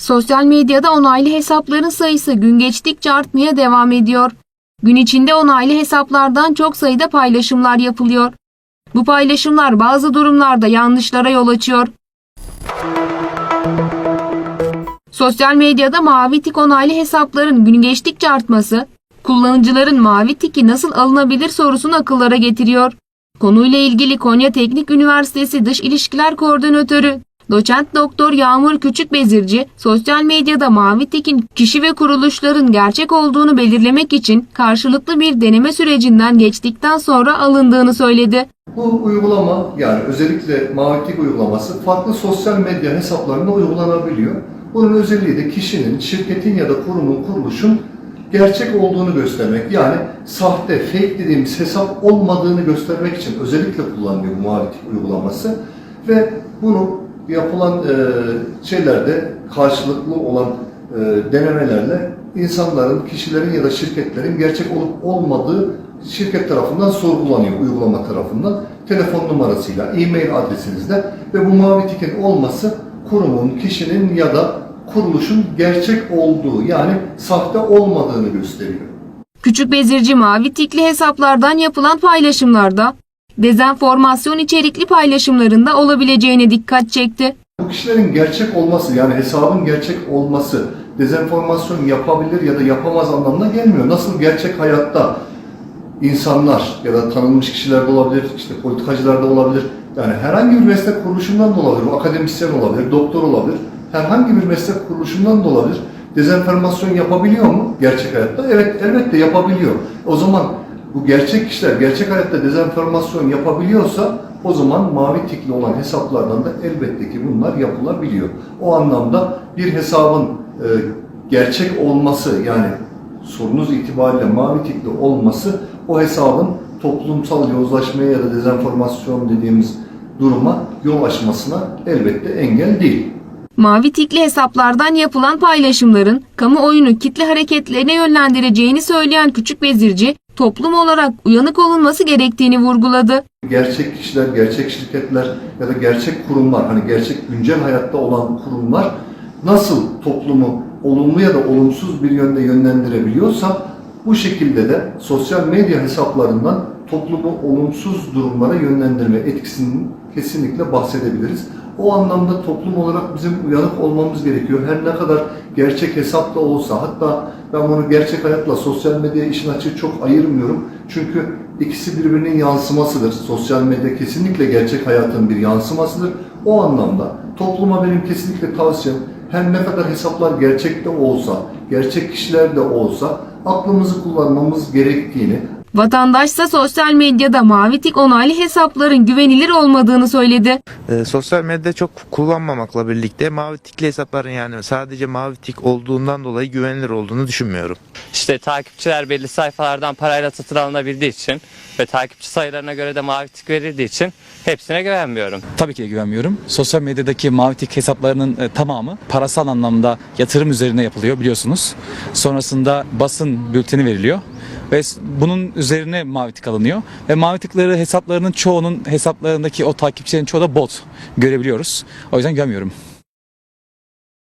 Sosyal medyada onaylı hesapların sayısı gün geçtikçe artmaya devam ediyor. Gün içinde onaylı hesaplardan çok sayıda paylaşımlar yapılıyor. Bu paylaşımlar bazı durumlarda yanlışlara yol açıyor. Sosyal medyada mavi tik onaylı hesapların gün geçtikçe artması, kullanıcıların mavi tiki nasıl alınabilir sorusunu akıllara getiriyor. Konuyla ilgili Konya Teknik Üniversitesi Dış İlişkiler Koordinatörü Doçent Doktor Yağmur Küçükbezirci, sosyal medyada mavi tikin kişi ve kuruluşların gerçek olduğunu belirlemek için karşılıklı bir deneme sürecinden geçtikten sonra alındığını söyledi. Bu uygulama yani özellikle Mavi Tik uygulaması farklı sosyal medya hesaplarında uygulanabiliyor. Bunun özelliği de kişinin, şirketin ya da kurumun, kuruluşun gerçek olduğunu göstermek. Yani sahte, fake dediğimiz hesap olmadığını göstermek için özellikle kullanılıyor bu Tik uygulaması. Ve bunu yapılan e, şeylerde karşılıklı olan e, denemelerle insanların, kişilerin ya da şirketlerin gerçek olup olmadığı şirket tarafından sorgulanıyor uygulama tarafından. Telefon numarasıyla, e-mail adresinizle ve bu mavi tikin olması kurumun, kişinin ya da kuruluşun gerçek olduğu yani sahte olmadığını gösteriyor. Küçükbezirci mavi tikli hesaplardan yapılan paylaşımlarda dezenformasyon içerikli paylaşımlarında olabileceğine dikkat çekti. Bu kişilerin gerçek olması yani hesabın gerçek olması dezenformasyon yapabilir ya da yapamaz anlamına gelmiyor. Nasıl gerçek hayatta insanlar ya da tanınmış kişiler de olabilir, işte politikacılar da olabilir. Yani herhangi bir meslek kuruluşundan da olabilir, akademisyen olabilir, doktor olabilir. Herhangi bir meslek kuruluşundan da olabilir. Dezenformasyon yapabiliyor mu gerçek hayatta? Evet, elbette yapabiliyor. O zaman bu gerçek kişiler gerçek hayatta dezenformasyon yapabiliyorsa o zaman mavi tikli olan hesaplardan da elbette ki bunlar yapılabiliyor. O anlamda bir hesabın e, gerçek olması yani sorunuz itibariyle mavi tikli olması o hesabın toplumsal yozlaşmaya ya da dezenformasyon dediğimiz duruma yol açmasına elbette engel değil. Mavi tikli hesaplardan yapılan paylaşımların kamuoyunu kitle hareketlerine yönlendireceğini söyleyen Küçükbezirci, toplum olarak uyanık olunması gerektiğini vurguladı. Gerçek kişiler, gerçek şirketler ya da gerçek kurumlar, hani gerçek güncel hayatta olan kurumlar nasıl toplumu olumlu ya da olumsuz bir yönde yönlendirebiliyorsa bu şekilde de sosyal medya hesaplarından toplumu olumsuz durumlara yönlendirme etkisinin kesinlikle bahsedebiliriz. O anlamda toplum olarak bizim uyanık olmamız gerekiyor. Her ne kadar gerçek hesap da olsa, hatta ben bunu gerçek hayatla sosyal medya işin açığı çok ayırmıyorum. Çünkü ikisi birbirinin yansımasıdır. Sosyal medya kesinlikle gerçek hayatın bir yansımasıdır. O anlamda topluma benim kesinlikle tavsiyem her ne kadar hesaplar gerçekte olsa, gerçek kişiler de olsa aklımızı kullanmamız gerektiğini, Vatandaşsa sosyal medyada mavi tik onaylı hesapların güvenilir olmadığını söyledi. Ee, sosyal medyada çok kullanmamakla birlikte mavi tikli hesapların yani sadece mavi tik olduğundan dolayı güvenilir olduğunu düşünmüyorum. İşte takipçiler belli sayfalardan parayla satın alınabildiği için ve takipçi sayılarına göre de mavi tik verildiği için hepsine güvenmiyorum. Tabii ki de güvenmiyorum. Sosyal medyadaki mavi tik hesaplarının e, tamamı parasal anlamda yatırım üzerine yapılıyor biliyorsunuz. Sonrasında basın bülteni veriliyor ve bunun üzerine mavi tik alınıyor. Ve mavi tikleri hesaplarının çoğunun hesaplarındaki o takipçilerin çoğu da bot görebiliyoruz. O yüzden güvenmiyorum.